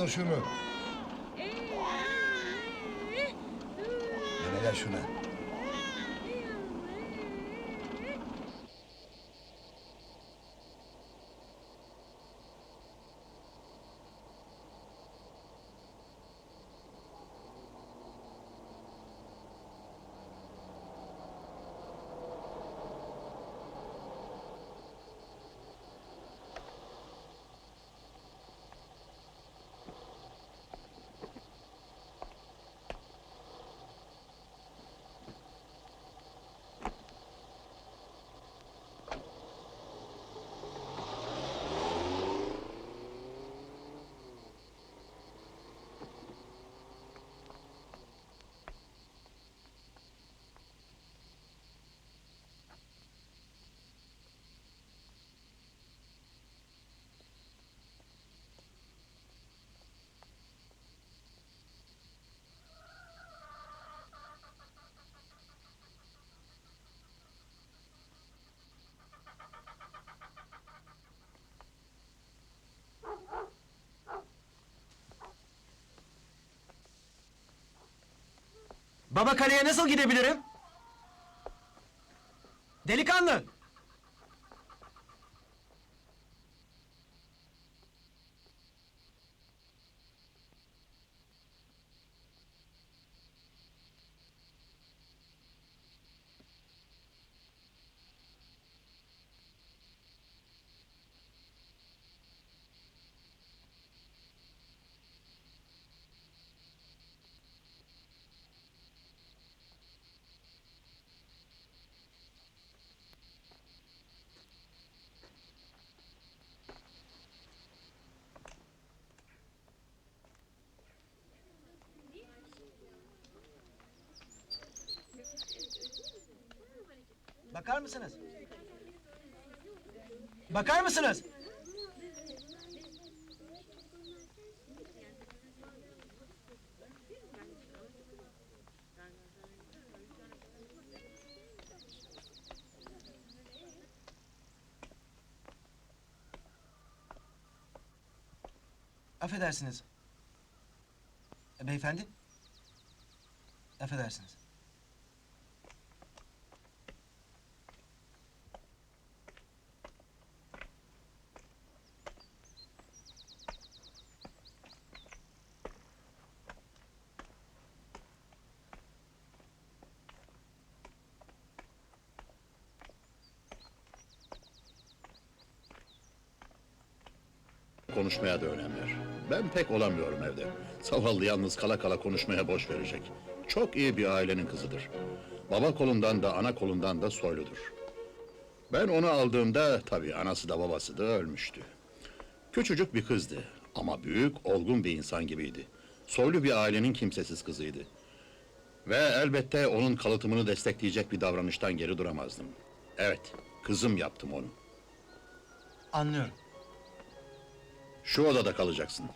Tuttur şunu. Yine gel şuna. Baba kaleye nasıl gidebilirim? Delikanlı! Bakar mısınız? Bakar mısınız? Affedersiniz. Beyefendi? Affedersiniz. Konuşmaya da önem ver. Ben pek olamıyorum evde. Zavallı yalnız kala kala konuşmaya boş verecek. Çok iyi bir ailenin kızıdır. Baba kolundan da ana kolundan da soyludur. Ben onu aldığımda tabii anası da babası da ölmüştü. Küçücük bir kızdı ama büyük, olgun bir insan gibiydi. Soylu bir ailenin kimsesiz kızıydı. Ve elbette onun kalıtımını destekleyecek bir davranıştan geri duramazdım. Evet, kızım yaptım onu. Anlıyorum. Şu odada kalacaksın.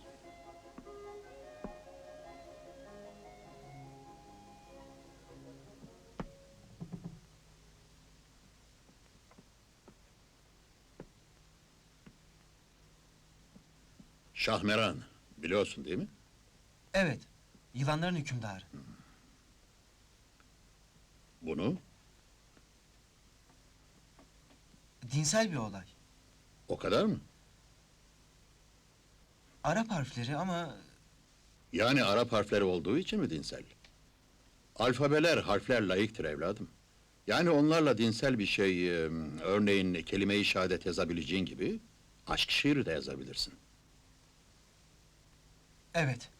Şahmeran, biliyorsun değil mi? Evet. Yılanların hükümdarı. Bunu Dinsel bir olay. o kadar mı? Arap harfleri ama Yani Arap harfleri olduğu için mi dinsel? Alfabeler, harfler layıktır evladım. Yani onlarla dinsel bir şey, e, örneğin kelime-i şehadet yazabileceğin gibi... ...aşk şiiri de yazabilirsin. evet.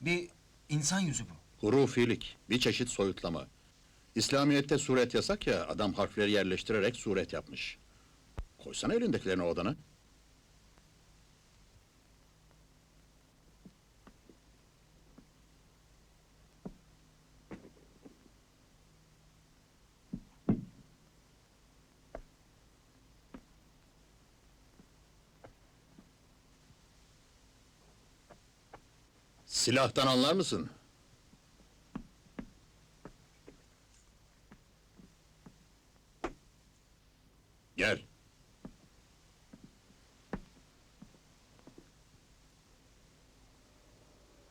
Bir insan yüzü bu. Hurufilik, bir çeşit soyutlama. İslamiyet'te suret yasak ya, adam harfleri yerleştirerek suret yapmış. Koysana elindekilerini odana. Silahtan anlar mısın? Gel.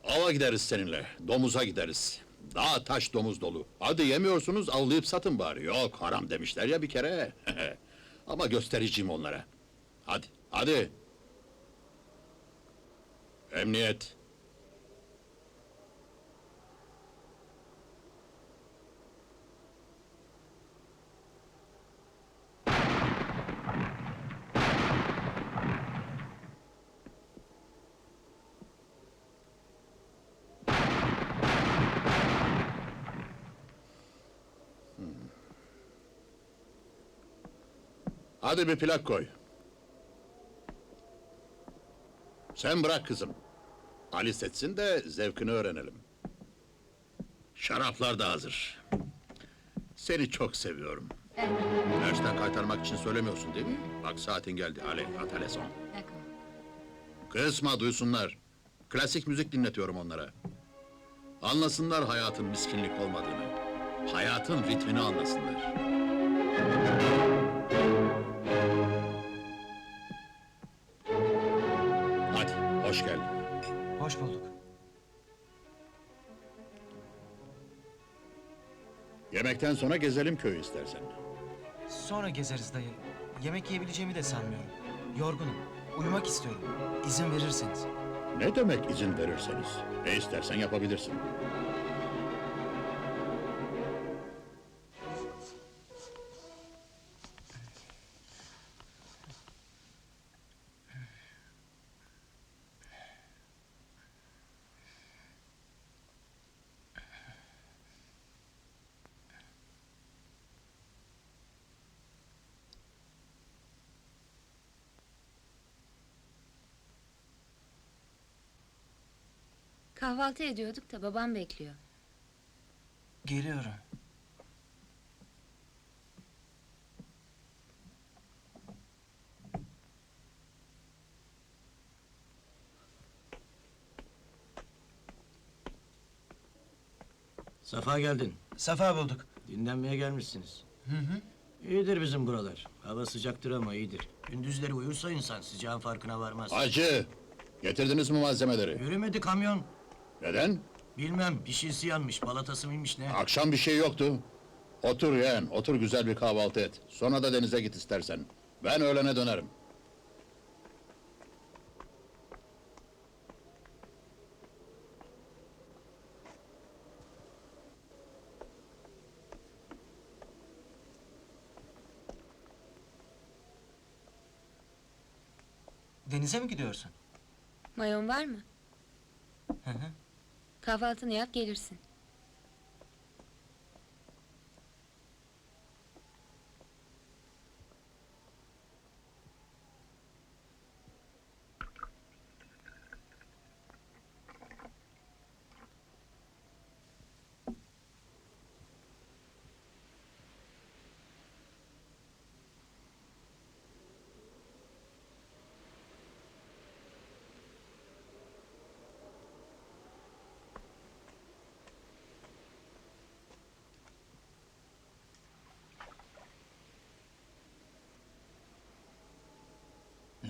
Ava gideriz seninle, domuza gideriz. Dağ taş domuz dolu. Hadi yemiyorsunuz, avlayıp satın bari. Yok, haram demişler ya bir kere. Ama göstereceğim onlara. Hadi, hadi. Emniyet. Hadi bir plak koy. Sen bırak kızım. Ali setsin de zevkini öğrenelim. Şaraplar da hazır. Seni çok seviyorum. Dersten kaytarmak için söylemiyorsun değil mi? Bak saatin geldi. Ale, ataleson. Kısma duysunlar. Klasik müzik dinletiyorum onlara. Anlasınlar hayatın miskinlik olmadığını. Hayatın ritmini anlasınlar. Hoş geldin. Hoş bulduk. Yemekten sonra gezelim köyü istersen. Sonra gezeriz dayı. Yemek yiyebileceğimi de sanmıyorum. Yorgunum. Uyumak istiyorum. İzin verirseniz. Ne demek izin verirseniz? Ne istersen yapabilirsin. Kahvaltı ediyorduk da babam bekliyor. Geliyorum. Safa geldin. Safa bulduk. Dinlenmeye gelmişsiniz. Hı hı. İyidir bizim buralar. Hava sıcaktır ama iyidir. Gündüzleri uyursa insan sıcağın farkına varmaz. Hacı, getirdiniz mi malzemeleri? Yürümedi kamyon. Neden? Bilmem bir şeysi yanmış, balatası mıymış ne? Akşam bir şey yoktu. Otur yeğen, otur güzel bir kahvaltı et. Sonra da denize git istersen. Ben öğlene dönerim. Denize mi gidiyorsun? Mayon var mı? Hı hı. Kahvaltını yap gelirsin.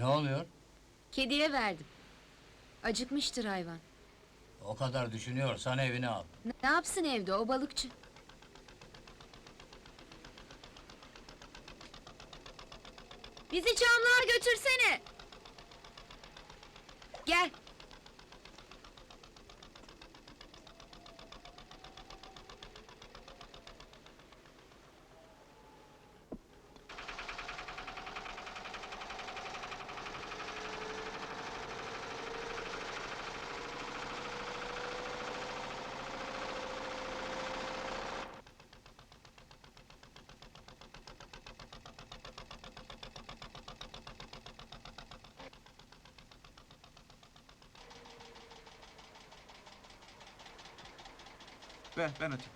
Ne oluyor? Kediye verdim. Acıkmıştır hayvan. O kadar düşünüyorsan evine al. Ne yapsın evde o balıkçı? Bizi çamlığa götürsene. Gel. Ver, ben atayım.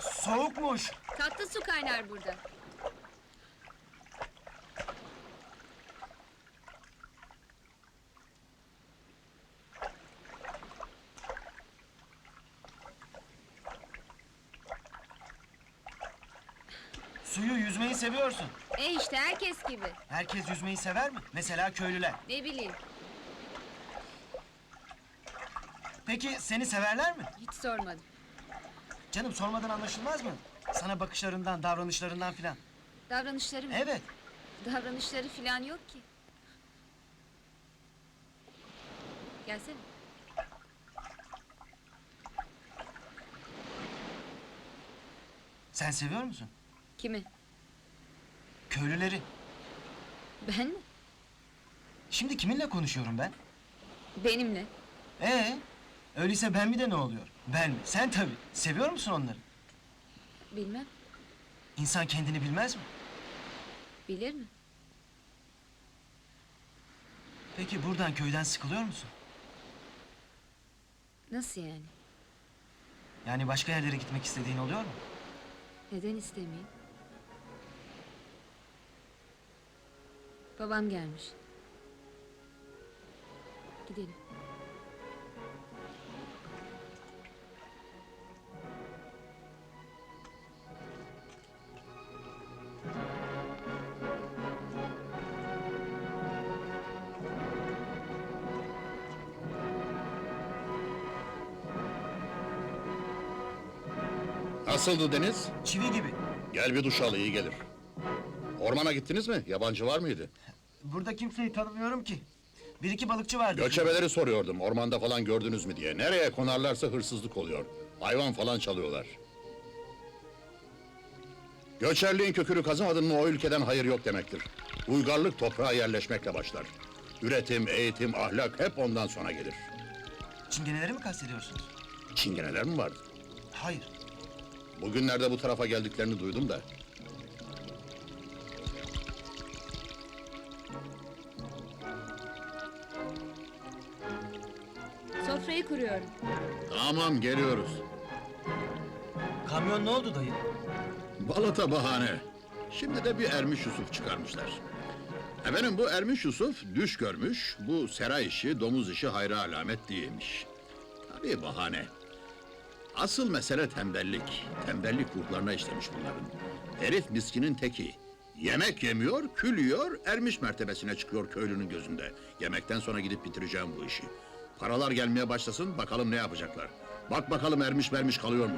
Soğukmuş. Tatlı su kaynar burada. Suyu yüzmeyi seviyorsun. E işte herkes gibi. Herkes yüzmeyi sever mi? Mesela köylüler. Ne bileyim. Peki seni severler mi? Hiç sormadım. Canım sormadan anlaşılmaz mı? Sana bakışlarından, davranışlarından filan. Davranışları mı? Evet. Davranışları falan yok ki. Gelsene. Sen seviyor musun? Kimi? Köylüleri. Ben mi? Şimdi kiminle konuşuyorum ben? Benimle. Ee, öyleyse ben bir de ne oluyor? Ben mi? Sen tabii. Seviyor musun onları? Bilmem. İnsan kendini bilmez mi? Bilir mi? Peki buradan köyden sıkılıyor musun? Nasıl yani? Yani başka yerlere gitmek istediğin oluyor mu? Neden istemeyeyim? Babam gelmiş. Gidelim. Nasıldı Deniz? Çivi gibi. Gel bir duş al iyi gelir. Ormana gittiniz mi? Yabancı var mıydı? Burada kimseyi tanımıyorum ki. Bir iki balıkçı vardı. Göçebeleri soruyordum. Ormanda falan gördünüz mü diye. Nereye konarlarsa hırsızlık oluyor. Hayvan falan çalıyorlar. Göçerliğin kökünü kazımadın mı o ülkeden hayır yok demektir. Uygarlık toprağa yerleşmekle başlar. Üretim, eğitim, ahlak hep ondan sonra gelir. Çingeneleri mi kastediyorsunuz? Çingeneler mi vardı? Hayır. Bugünlerde bu tarafa geldiklerini duydum da. Sofrayı kuruyorum. Tamam geliyoruz. Kamyon ne oldu dayı? Balata bahane. Şimdi de bir Ermiş Yusuf çıkarmışlar. Efendim bu Ermiş Yusuf düş görmüş, bu sera işi, domuz işi hayra alamet değilmiş. Tabii bahane. Asıl mesele tembellik. Tembellik ruhlarına işlemiş bunların. Herif miskinin teki. Yemek yemiyor, kül yiyor, ermiş mertebesine çıkıyor köylünün gözünde. Yemekten sonra gidip bitireceğim bu işi. Paralar gelmeye başlasın, bakalım ne yapacaklar. Bak bakalım ermiş vermiş kalıyor mu?